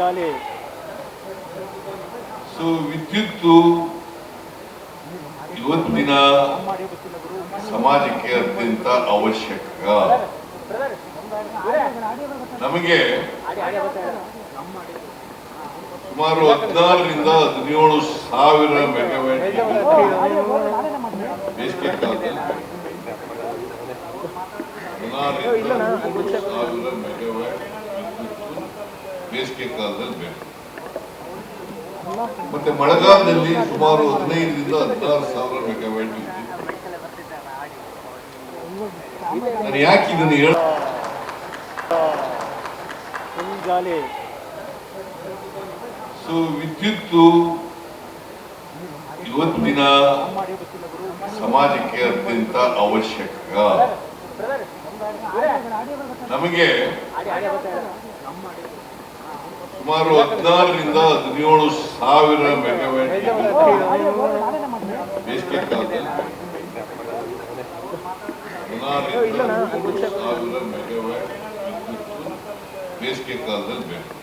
ಮುಂಜಾನೆ ಸೊ ವಿದ್ಯುತ್ ಇವತ್ತಿನ ಸಮಾಜಕ್ಕೆ ಅತ್ಯಂತ ಅವಶ್ಯಕ. ನಮಗೆ ಸುಮಾರು ಹದಿನಾರರಿಂದ ಹದಿನೇಳು ಸಾವಿರ ಮೆಗಾವ್ಯಾಟ್ ಬೇಸಿಗೆ ಹದಿನಾರರಿಂದ ಹದಿನೇಳು ಸಾವಿರ ಮೆಗಾವ್ಯಾಟ್ ಬೇಸಿಗೆ ಕಾಲದಲ್ಲಿ ಬೇಕು. ಮತ್ತೆ ಮಳೆಗಾಲದಲ್ಲಿ ಸುಮಾರು ಹದಿನೈದರಿಂದ ಹದಿನಾರು ಸಾವಿರ ಮೆಗಾವ್ಯಾಟ್ ವಿದ್ಯುತ್ ನಾನು ಯಾಕೆ ಇದನ್ನು ಹೇಳ ಸೊ ವಿದ್ಯುತ್ತು ಇವತ್ತಿನ ಸಮಾಜಕ್ಕೆ ಅತ್ಯಂತ ಅವಶ್ಯಕ. ನಮಗೆ ಸುಮಾರು ಹದಿನಾರರಿಂದ ಹದಿನೇಳು ಸಾವಿರ ಮೆಗಾವ್ಯಾಟ್ ಬೇಸಿಗೆ ಸಾವಿರ ಮೆಗಾವ್ಯಾಟ್ ಬೇಸಿಗೆ ಕಾಲದಲ್ಲಿ ಬೇಕು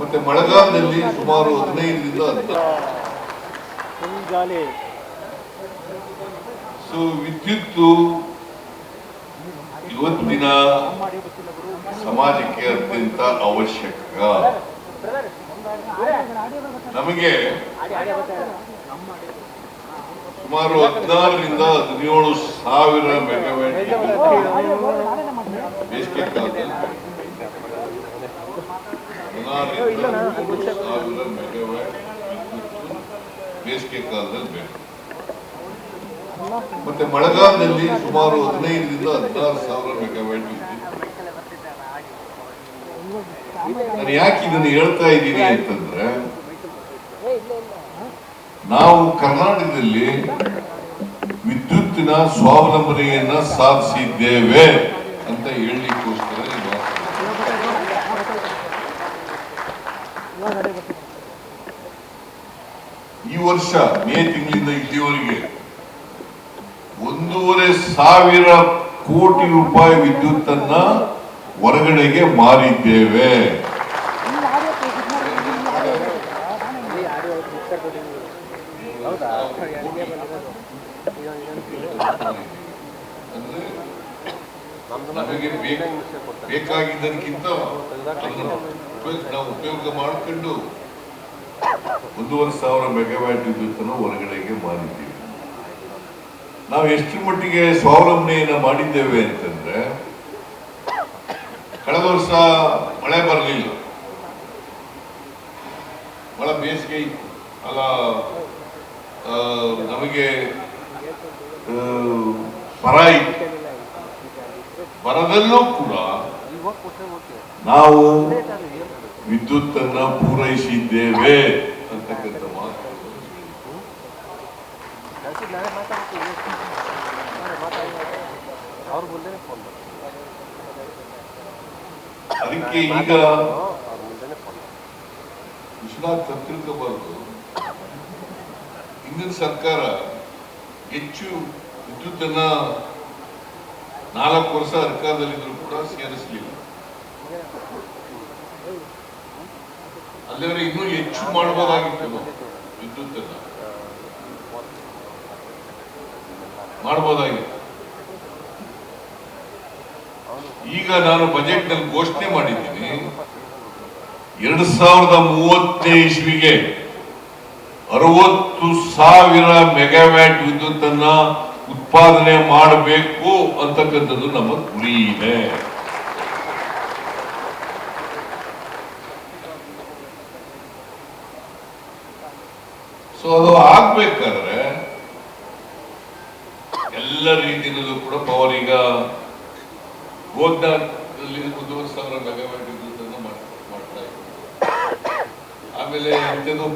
ಮತ್ತೆ ಮಳೆಗಾಲದಲ್ಲಿ ಸುಮಾರು ಹದಿನೈದರಿಂದ ಸೊ ವಿದ್ಯುತ್ತು ಇವತ್ತಿನ ಸಮಾಜಕ್ಕೆ ಅತ್ಯಂತ ಅವಶ್ಯಕ. ನಮಗೆ ಸುಮಾರು ಹದಿನಾರರಿಂದ ಹದಿನೇಳು ಸಾವಿರ ಮೆಗಾವ್ಯಾಟ್ ಬೇಸಿಗೆ ಸಾವಿರ ಮೆಗಾವ್ಯಾಟ್ ಬೇಸಿಗೆ ಕಾಲದಲ್ಲಿ ಬೇಕು. ಮತ್ತೆ ಮಳೆಗಾಲದಲ್ಲಿ ಸುಮಾರು ಹದಿನೈದರಿಂದ ಹದಿನಾರು ಸಾವಿರ ಮೆಗಾವ್ಯಾಟ್ ವಿದ್ಯುತ್ ನಾನು ಯಾಕೆ ಇದನ್ನು ಹೇಳ್ತಾ ಇದ್ದೀನಿ ಅಂತಂದ್ರೆ ನಾವು ಕರ್ನಾಟಕದಲ್ಲಿ ವಿದ್ಯುತ್ತಿನ ಸ್ವಾವಲಂಬನೆಯನ್ನ ಸಾಧಿಸಿದ್ದೇವೆ ಅಂತ ಹೇಳಲಿಕ್ಕೋಸ್ಕರ ಈ ಈ ವರ್ಷ ಮೇ ತಿಂಗಳಿಂದ ಇಲ್ಲಿವರೆಗೆ ಒಂದೂವರೆ ಸಾವಿರ ಕೋಟಿ ರೂಪಾಯಿ ವಿದ್ಯುತ್ತನ್ನ ಹೊರಗಡೆಗೆ ಮಾರಿದ್ದೇವೆ ಅಂದ್ರೆ ನಮಗೆ ಬೇಕ- ಬೇಕಾಗಿದ್ದಕ್ಕಿಂತ ನಾವು ಉಪಯೋಗ ಮಾಡಿಕೊಂಡು ಒಂದೂವರೆ ಸಾವಿರ ಮೆಗಾವ್ಯಾಟ್ ವಿದ್ಯುತ್ತನ್ನು ಹೊರಗಡೆಗೆ ಮಾರಿದ್ದೀವಿ. ನಾವು ಎಷ್ಟು ಮಟ್ಟಿಗೆ ಸ್ವಾವಲಂಬನೆಯನ್ನ ಮಾಡಿದ್ದೇವೆ ಅಂತಂದ್ರೆ, ಕಳೆದ ವರ್ಷ ಮಳೆ ಬರಲಿಲ್ಲ. ಬಹಳ ಬೇಸಿಗೆ ಅಲ್ಲ ನಮಗೆ ಪರ ಇತ್ತು. ಬರದಲ್ಲೂ ಕೂಡ ನಾವು ವಿದ್ಯುತ್ತನ್ನ ಪೂರೈಸಿದ್ದೇವೆ ಅಂತಕ್ಕಂಥ ಮಾತು. ಅದಕ್ಕೆ ಈಗ ವಿಶ್ವನಾಥ್ ತಿಳ್ಕೋಬಾರ್ದು. ಹಿಂದಿನ ಸರ್ಕಾರ ಹೆಚ್ಚು ವಿದ್ಯುತ್ತನ್ನ ನಾಲ್ಕು ವರ್ಷ ಸರ್ಕಾರದಲ್ಲಿದ್ದರೂ ಕೂಡ ಸೇರಿಸಲಿಲ್ಲ. ಅಲ್ಲಿವರೆ ಇನ್ನೂ ಹೆಚ್ಚು ಮಾಡಬಹುದಾಗಿತ್ತು ನಾವು ಎಲ್ಲ ಮಾಡಬಹುದಾಗಿತ್ತು ಈಗ ನಾನು ಬಜೆಟ್ನಲ್ಲಿ ಘೋಷಣೆ ಮಾಡಿದ್ದೀನಿ, ಎರಡ್ ಸಾವಿರದ ಮೂವತ್ತನೇ ಇಸ್ವಿಗೆ ಅರವತ್ತು ಸಾವಿರ ಮೆಗಾವ್ಯಾಟ್ ವಿದ್ಯುತ್ತನ್ನ ಉತ್ಪಾದನೆ ಮಾಡಬೇಕು ಅಂತಕ್ಕಂಥದ್ದು ನಮ್ಮ ಗುರಿ ಇದೆ ಸೊ ಅದು ಆಗ್ಬೇಕಾದ್ರೆ ಎಲ್ಲ ರೀತಿಯಲ್ಲೂ ಕೂಡ ಪವರ್ ಈಗ ಗೋದಾದಲ್ಲಿ ಒಂದೂವರೆ ಸಾವಿರ ಮೆಗಾವ್ಯಾಟ್ ವಿದ್ಯುತ್ತನ್ನು ಮಾಡ್- ಮಾಡ್ತಾ ಇದ್ದಾರೆ ಆಮೇಲೆ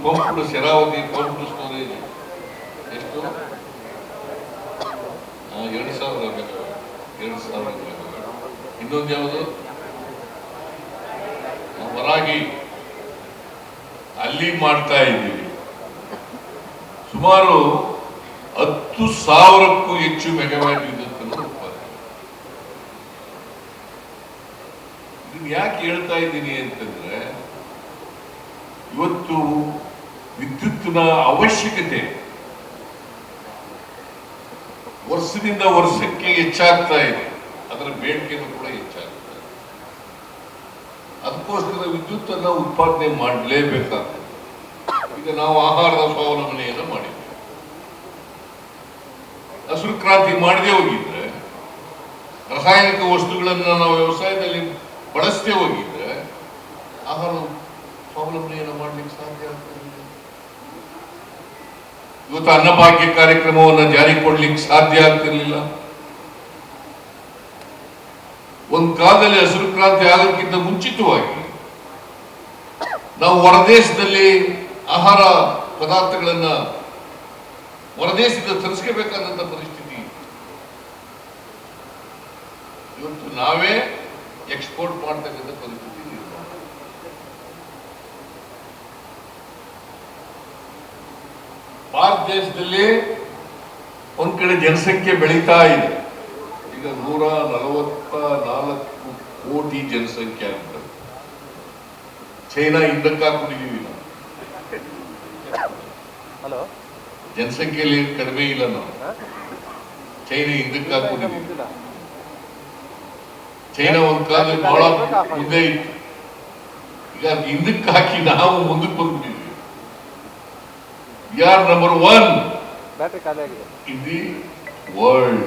ಪಂಪ್ ಶರಾವತಿ ಪಂಪ್ ಸ್ಟೋರೇಜ್ ಎಷ್ಟು ಆ, ಎರಡು ಸಾವಿರ ಮೆಗಾವ್ಯಾಟ್ ಎರಡು ಇನ್ನೊಂದು ಯಾವುದು? ಆ, ವರಾಗಿ ಅಲ್ಲಿ ಮಾಡ್ತಾ ಇದ್ದೀವಿ. ಸುಮಾರು ಹತ್ತು ಸಾವಿರಕ್ಕೂ ಹೆಚ್ಚು ಮೆಗಾವ್ಯಾಟ್ ವಿದ್ಯುತ್ತನ್ನು ಉತ್ಪಾದನೆ ಯಾಕೆ ಹೇಳ್ತಾ ಇದ್ದೀನಿ ಅಂತಂದ್ರೆ ಇವತ್ತು ವಿದ್ಯುತ್ತಿನ ಅವಶ್ಯಕತೆ ವರ್ಷದಿಂದ ವರ್ಷಕ್ಕೆ ಹೆಚ್ಚಾಗ್ತಾ ಇದೆ. ಅದರ ಬೇಡಿಕೆನೂ ಕೂಡ ಹೆಚ್ಚಾಗುತ್ತೆ. ಅದಕ್ಕೋಸ್ಕರ ವಿದ್ಯುತ್ತನ್ನು ಉತ್ಪಾದನೆ ಮಾಡಲೇಬೇಕಾಗ್ತದೆ. ಈಗ ನಾವು ಆಹಾರದ ಸ್ವಾವಲಂಬನೆಯನ್ನು ಮಾಡಿದ್ದೇವೆ. ಹಸಿರು ಕ್ರಾಂತಿ ಮಾಡದೆ ಹೋಗಿದ್ರೆ, ರಾಸಾಯನಿಕ ವಸ್ತುಗಳನ್ನ ನಾವು ವ್ಯವಸಾಯದಲ್ಲಿ ಬಳಸದೆ ಹೋಗಿದ್ರೆ ಆಹಾರ ಸ್ವಾವಲಂಬನೆಯನ್ನು ಮಾಡಲಿಕ್ಕೆ ಸಾಧ್ಯ ಆಗ್ತಿರಲಿಲ್ಲ ಇವತ್ತು ಅನ್ನಭಾಗ್ಯ ಕಾರ್ಯಕ್ರಮವನ್ನು ಜಾರಿ ಕೊಡ್ಲಿಕ್ಕೆ ಸಾಧ್ಯ ಆಗ್ತಿರ್ಲಿಲ್ಲ. ಒಂದು ಕಾಲದಲ್ಲಿ ಹಸಿರು ಕ್ರಾಂತಿ ಆಗೋಕ್ಕಿಂತ ಮುಂಚಿತವಾಗಿ ನಾವು ಹೊರದೇಶದಲ್ಲಿ ಆಹಾರ ಪದಾರ್ಥಗಳನ್ನ ಹೊರದೇಶದಿಂದ ತರಿಸ್ಕೋಬೇಕಾದಂತ ಪರಿಸ್ಥಿತಿ ಇವತ್ತು ನಾವೇ ಎಕ್ಸ್ಪೋರ್ಟ್ ಮಾಡ್ತಕ್ಕಂಥ ಪರಿಸ್ಥಿತಿ ಭಾರತ ದೇಶದಲ್ಲಿ ಒಂದ್ ಕಡೆ ಜನಸಂಖ್ಯೆ ಬೆಳೀತಾ ಇದೆ. ಈಗ ನೂರ ನಲವತ್ತ ನಾಲ್ಕು ಕೋಟಿ ಜನಸಂಖ್ಯೆ ಅಂತ ಚೈನಾ ಹಿಂದಕ್ಕಾಕೊಂಡಿದ್ದೀವಿ ನಾವು. ಹಲೋ? ಜನಸಂಖ್ಯೆಯಲ್ಲಿ ಕಡಿಮೆ ಇಲ್ಲ ನಾವು. ಚೈನಾ ಹಿಂದಕ್ಕೆ ಚೈನಾ ಒಂದ್ ಕಾಲ ಬಹಳ ಮುಂದೆ ಇತ್ತು. ಈಗ ಹಿಂದಕ್ಕೆ ಹಾಕಿ ನಾವು ಮುಂದಕ್ಕೆ ಬಂದ್ಬಿಟ್ಟಿದ್ವಿ ಯಾರ್ number one in the world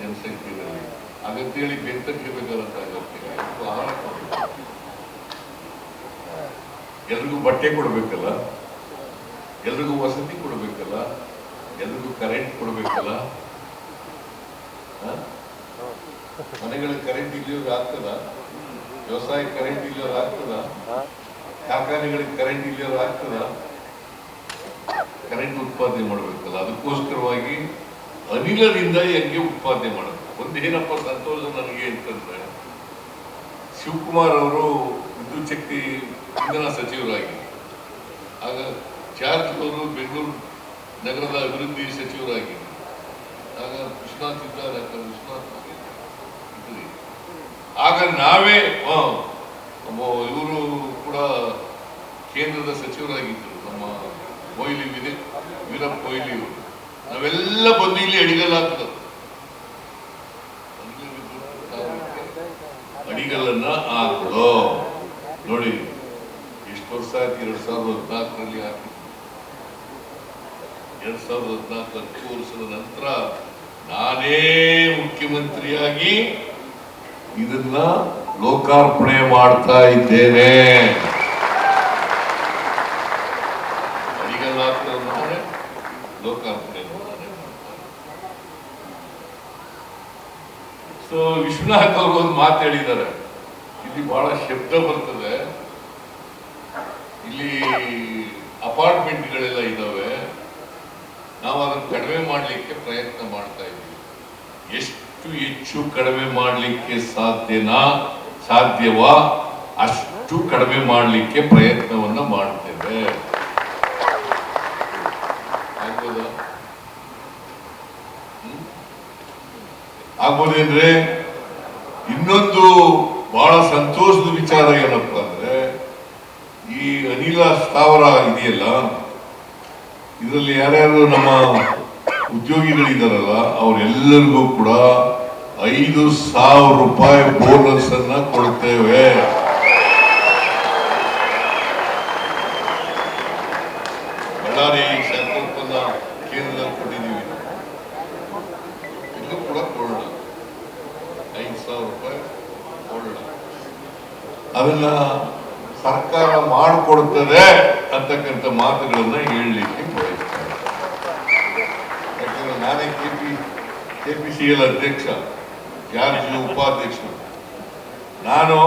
ಜನಸಂಖ್ಯೆಯಲ್ಲಿ. ಅಗತ್ಯಳಿ ಬೆಂತಕ್ಕಿರ್ಬೇಕಾದಂತ ಅಗತ್ಯ ಆಹಾರ ಎಲ್ರಿಗೂ ಬಟ್ಟೆ ಕೊಡ್ಬೇಕಲ್ಲ? ಎಲ್ರಿಗೂ ವಸತಿ ಕೊಡ್ಬೇಕಲ್ಲ? ಎಲ್ರಿಗೂ ಕರೆಂಟ್ ಕೊಡ್ಬೇಕಲ್ಲ? ಮನೆಗಳಿಗೆ ಕರೆಂಟ್ ಇಲ್ಲಿಯವ್ರು ಆಗ್ತದ? ವ್ಯವಸಾಯ ಕರೆಂಟ್ ಇಲ್ಲಿಯವ್ರು ಆಗ್ತದ? ಕಾರ್ಖಾನೆಗಳಿಗೆ ಕರೆಂಟ್ ಇಲ್ಲಿಯವ್ರು ಆಗ್ತದ? ಕರೆಂಟ್ ಉತ್ಪಾದನೆ ಮಾಡಬೇಕಲ್ಲ. ಅದಕ್ಕೋಸ್ಕರವಾಗಿ ಅನಿಲದಿಂದ ಹೆಂಗೆ ಉತ್ಪಾದನೆ ಮಾಡಬೇಕು ಒಂದು ಏನಪ್ಪ ಸಂತೋಷ ನನಗೆ ಅಂತಂದ್ರೆ ಶಿವಕುಮಾರ್ ಅವರು ವಿದ್ಯುತ್ ಶಕ್ತಿ ಇಂಧನ ಸಚಿವರಾಗಿ. ಆಗ ಜಾರ್ಜ್ ಅವರು ಬೆಂಗಳೂರು ನಗರದ ಅಭಿವೃದ್ಧಿ ಸಚಿವರಾಗಿ. ಆಗ ವಿಶ್ವನಾಥ್ ಇದ್ದ ಡಾಕ್ಟರ್ ವಿಶ್ವನಾಥ್. ಆಗ ನಾವೇ ಇವರು ಕೂಡ ಕೇಂದ್ರದ ಸಚಿವರಾಗಿದ್ದರು. ನಮ್ಮ ಕೊಯ್ಲಿ ಇದೆ ವೀರಪ್ಪ ಕೊಹ್ಲಿ ಅವರು. ನಾವೆಲ್ಲ ಬಂದು ಇಲ್ಲಿ ಅಡಿಗಲ್ಲಾಗ್ತದೆ ಎರಡ್ ಸಾವಿರದ ಹದಿನಾಲ್ಕರಲ್ಲಿ ಹಾಕಿ. ಎರಡ್ ಸಾವಿರದ ಹದಿನಾಲ್ಕು ಹತ್ತು ವರ್ಷದ ನಂತರ ನಾನೇ ಮುಖ್ಯಮಂತ್ರಿಯಾಗಿ ಇದನ್ನ ಲೋಕಾರ್ಪಣೆ ಮಾಡ್ತಾ ಇದ್ದೇನೆ. ಲೋಕಾರ್ಪಣೆ ಸೊ ವಿಶ್ವನಾಥ್ ಅವರು ಒಂದು ಮಾತು ಹೇಳಿದ್ದಾರೆ. ಇಲ್ಲಿ ಬಹಳ ಶಬ್ದ ಬರ್ತದೆ. ಇಲ್ಲಿ ಅಪಾರ್ಟ್ಮೆಂಟ್ಗಳೆಲ್ಲ ಇದ್ದಾವೆ ನಾವು ಅದನ್ನು ಕಡಿಮೆ ಮಾಡಲಿಕ್ಕೆ ಪ್ರಯತ್ನ ಮಾಡ್ತಾ ಇದ್ದೀವಿ. ಎಷ್ಟು ಹೆಚ್ಚು ಕಡಿಮೆ ಮಾಡಲಿಕ್ಕೆ ಸಾಧ್ಯನಾ, ಸಾಧ್ಯವಾ, ಅಷ್ಟು ಕಡಿಮೆ ಮಾಡಲಿಕ್ಕೆ ಪ್ರಯತ್ನವನ್ನ ಮಾಡ್ತೇವೆ. ಆಗ್ಬೋದೇನ್ರಿ? ಇನ್ನೊಂದು ಬಹಳ ಸಂತೋಷದ ವಿಚಾರ ಏನಪ್ಪಾ? ಅನಿಲ ಸ್ಥಾವರ ಇದೆಯಲ್ಲ? ಇದರಲ್ಲಿ ಯಾರ್ಯಾರು ನಮ್ಮ ಉದ್ಯೋಗಿಗಳಿದಾರಲ್ಲ, ಅವರೆಲ್ಲರಿಗೂ ಕೂಡ ಐದು ಸಾವಿರ ರೂಪಾಯಿ ಬೋನಸ್ ಅನ್ನ ಕೊಡ್ತೇವೆ. ಬಳ್ಳಾರಿ ಸಂಕಲ್ಪದ ಕೇಂದ್ರದಲ್ಲಿ ಕೊಟ್ಟಿದ್ದೀವಿ. ಇದು ಕೂಡ ಕೊಡೋಣ. ಐದು ಸಾವಿರ ರೂಪಾಯಿ ಕೊಡೋಣ. ಅದನ್ನ ಮಾಡಿಕೊಡ್ತದೆ ಅಂತಕ್ಕಂಥ ಮಾತುಗಳನ್ನ ಹೇಳಲಿಕ್ಕೆ ಬಯಸ್ತಾರೆ. ಯಾಕಂದ್ರೆ ನಾನೇ ಕೆಪಿ ಸಿ ಎಲ್ ಅಧ್ಯಕ್ಷ ಜಾರ್ಜಿ ಉಪಾಧ್ಯಕ್ಷರು? ನಾನು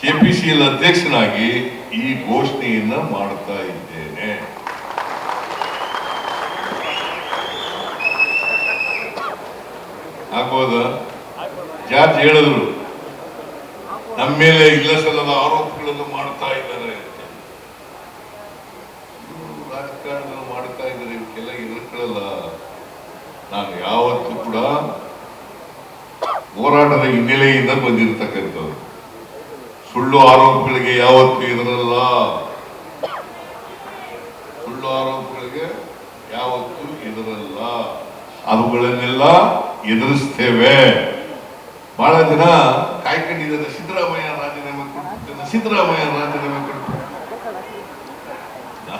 ಕೆ ಪಿ ಸಿ ಎಲ್ ಅಧ್ಯಕ್ಷನಾಗಿ ಈ ಘೋಷಣೆಯನ್ನು ಮಾಡ್ತಾ ಇದ್ದೇನೆ. ಆಗ್ಬೋದಾ? ಜಾರ್ಜ್ ಹೇಳಿದ್ರು. ನಮ್ಮ ಮೇಲೆ ಇಲ್ಲ ಆರೋಪಗಳನ್ನು ಮಾಡ್ತಾ ಇದ್ದಾರೆ ರಾಜಕಾರಣವನ್ನು ಮಾಡ್ತಾ ಇದ್ದಾರೆ ಇವಕ್ಕೆಲ್ಲ ಎದುರ್ಕೊಳ್ಳಲ್ಲ ನಾನು ಯಾವತ್ತೂ ಕೂಡ ಹೋರಾಟದ ಹಿನ್ನೆಲೆಯಿಂದ ಬಂದಿರತಕ್ಕಂಥದ್ದು ಸುಳ್ಳು ಆರೋಪಗಳಿಗೆ ಯಾವತ್ತೂ ಎದುರಲ್ಲ. ಸುಳ್ಳು ಆರೋಪಗಳಿಗೆ ಯಾವತ್ತೂ ಎದುರಲ್ಲ. ಅವುಗಳನ್ನೆಲ್ಲ ಎದುರಿಸ್ತೇವೆ. ಬಹಳ ಜನ ಕಾಯ್ಕೊಂಡಿದ್ದಾರೆ ಸಿದ್ದರಾಮಯ್ಯ ರಾಜೀನಾಮೆ ಕೊಡ್ತಾನೆ.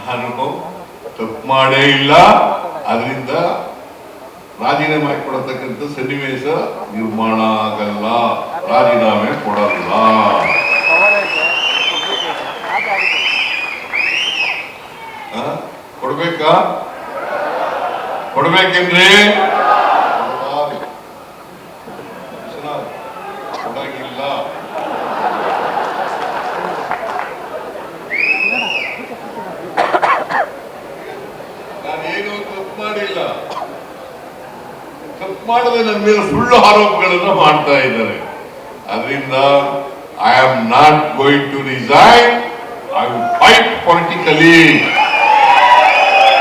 ನಾನು ತಪ್ಪು ಮಾಡೇ ಇಲ್ಲ. ಅದರಿಂದ ರಾಜೀನಾಮೆ ಕೊಡತಕ್ಕಂಥ ಸನ್ನಿವೇಶ ನಿರ್ಮಾಣ ಆಗಲ್ಲ. ರಾಜೀನಾಮೆ ಕೊಡಲ್ಲ? ಕೊಡ್ಬೇಕಾ? ಕೊಡ್ಬೇಕೇನ್ರಿ ಕೊಡಂಗಿಲ್ಲ ನಾನೇನು ತಪ್ಪು ಮಾಡಿಲ್ಲ ತಪ್ಪು ಮಾಡದೆ ನನ್ನ ಮೇಲೆ ಸುಳ್ಳು ಆರೋಪಗಳನ್ನು ಮಾಡ್ತಾ ಇದ್ದಾರೆ. ಅದರಿಂದ I am not going to resign I will fight politically